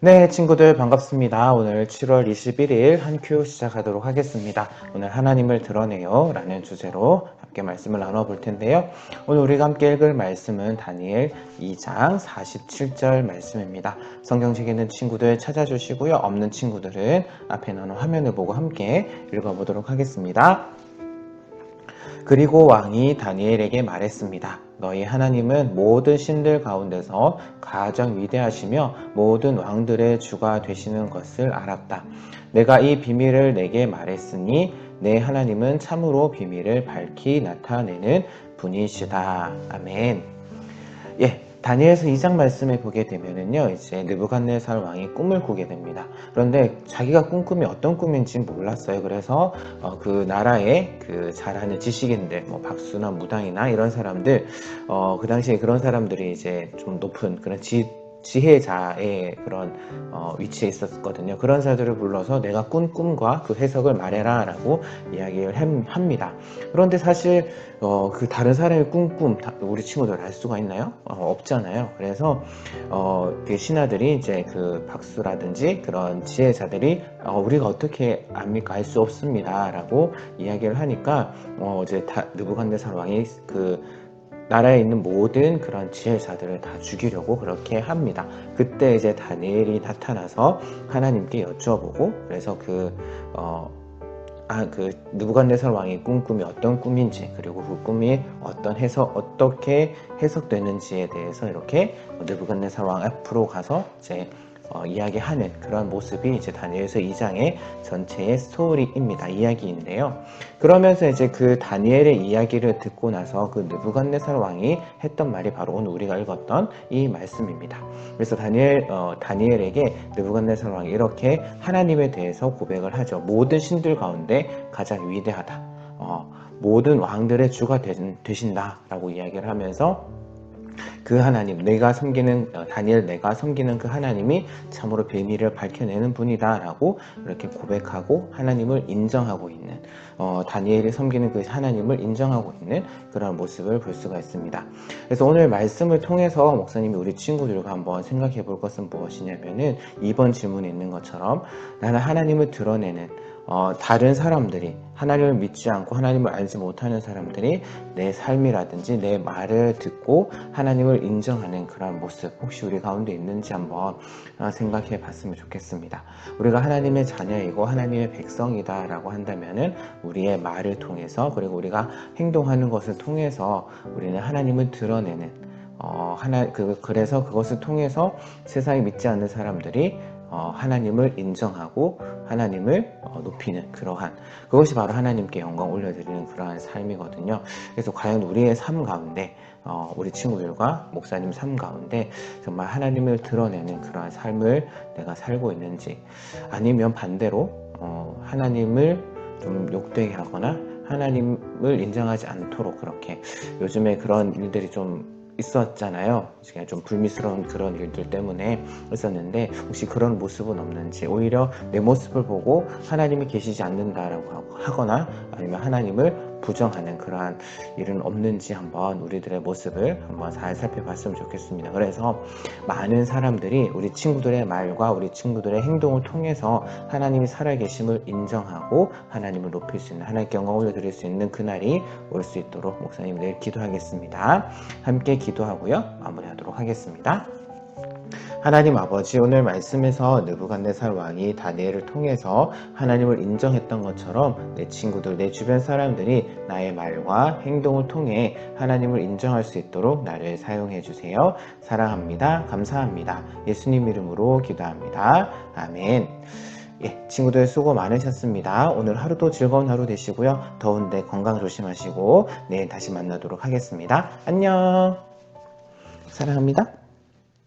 네, 친구들 반갑습니다. 오늘 7월 21일 한 큐 시작하도록 하겠습니다. 오늘 하나님을 드러내요 라는 주제로 함께 말씀을 나눠볼 텐데요. 오늘 우리가 함께 읽을 말씀은 다니엘 2장 47절 말씀입니다. 성경책에 있는 친구들 찾아주시고요. 없는 친구들은 앞에 나눈 화면을 보고 함께 읽어보도록 하겠습니다. 그리고 왕이 다니엘에게 말했습니다. 너희 하나님은 모든 신들 가운데서 가장 위대하시며 모든 왕들의 주가 되시는 것을 알았다. 내가 이 비밀을 내게 말했으니 내 하나님은 참으로 비밀을 밝히 나타내는 분이시다. 아멘. 예, 다니엘서 2장 말씀에 보게 되면은요, 이제 느부갓네살 왕이 꿈을 꾸게 됩니다. 그런데 자기가 꾼 꿈이 어떤 꿈인지 몰랐어요. 그래서 어, 그 나라의 그 잘하는 지식인들, 뭐 박수나 무당이나 이런 사람들, 어, 그 당시에 그런 사람들이 이제 좀 높은 그런 지 지혜자의 그런 어, 위치에 있었거든요. 그런 사들을 불러서 내가 꾼 꿈과 그 해석을 말해라 라고 이야기를 함, 합니다. 그런데 사실 어, 그 다른 사람의 꾼 꿈, 우리 친구들 알 수가 있나요? 어, 없잖아요. 그래서 어, 그 신하들이 이제 그 박수라든지 그런 지혜자들이 어, 우리가 어떻게 압니까? 알 수 없습니다. 라고 이야기를 하니까 어, 이제 다, 느부갓네살 왕이 그 나라에 있는 모든 그런 지혜자들을 다 죽이려고 그렇게 합니다. 그때 이제 다니엘이 나타나서 하나님께 여쭤보고 그래서 그 어, 아, 그 느부갓네살 왕의 꾼 꿈이 어떤 꿈인지 그리고 그 꿈이 어떤 해석 어떻게 해석되는지에 대해서 이렇게 느부갓네살 왕 앞으로 가서 이제 어, 이야기하는 그런 모습이 이제 다니엘서 2장의 전체의 스토리입니다. 이야기인데요. 그러면서 이제 그 다니엘의 이야기를 듣고 나서 그 느부갓네살 왕이 했던 말이 바로 오늘 우리가 읽었던 이 말씀입니다. 그래서 다니엘 어, 다니엘에게 느부갓네살 왕이 이렇게 하나님에 대해서 고백을 하죠. 모든 신들 가운데 가장 위대하다. 어, 모든 왕들의 주가 되신다라고 이야기를 하면서 그 하나님, 내가 섬기는 어, 다니엘 내가 섬기는 그 하나님이 참으로 비밀을 밝혀내는 분이다라고 이렇게 고백하고 하나님을 인정하고 있는 어, 다니엘이 섬기는 그 하나님을 인정하고 있는 그런 모습을 볼 수가 있습니다. 그래서 오늘 말씀을 통해서 목사님이 우리 친구들과 한번 생각해 볼 것은 무엇이냐면은 이번 질문에 있는 것처럼 나는 하나님을 드러내는 어, 다른 사람들이 하나님을 믿지 않고 하나님을 알지 못하는 사람들이 내 삶이라든지 내 말을 듣고 하나님을 인정하는 그런 모습 혹시 우리 가운데 있는지 한번 어, 생각해 봤으면 좋겠습니다. 우리가 하나님의 자녀이고 하나님의 백성이다 라고 한다면은 우리의 말을 통해서 그리고 우리가 행동하는 것을 통해서 우리는 하나님을 드러내는 어, 하나, 그, 그래서 그것을 통해서 세상에 믿지 않는 사람들이 어, 하나님을 인정하고 하나님을 어, 높이는 그러한 그것이 바로 하나님께 영광 올려드리는 그러한 삶이거든요. 그래서 과연 우리의 삶 가운데 어, 우리 친구들과 목사님 삶 가운데 정말 하나님을 드러내는 그러한 삶을 내가 살고 있는지 아니면 반대로 어, 하나님을 좀 욕되게 하거나 하나님을 인정하지 않도록 그렇게 요즘에 그런 일들이 좀 있었잖아요. 그냥 좀 불미스러운 그런 일들 때문에 있었는데 혹시 그런 모습은 없는지 오히려 내 모습을 보고 하나님이 계시지 않는다라고 하거나 아니면 하나님을 부정하는 그러한 일은 없는지 한번 우리들의 모습을 한번 잘 살펴봤으면 좋겠습니다. 그래서 많은 사람들이 우리 친구들의 말과 우리 친구들의 행동을 통해서 하나님이 살아계심을 인정하고 하나님을 높일 수 있는 하나님께 영광 올려드릴 수 있는 그날이 올 수 있도록 목사님 늘 기도하겠습니다. 함께 기도하고요. 마무리하도록 하겠습니다. 하나님 아버지 오늘 말씀에서 느부갓네살 왕이 다니엘을 통해서 하나님을 인정했던 것처럼 내 친구들 내 주변 사람들이 나의 말과 행동을 통해 하나님을 인정할 수 있도록 나를 사용해 주세요. 사랑합니다. 감사합니다. 예수님 이름으로 기도합니다. 아멘. 예, 친구들 수고 많으셨습니다. 오늘 하루도 즐거운 하루 되시고요. 더운데 건강 조심하시고 내일 다시 만나도록 하겠습니다. 안녕. 사랑합니다.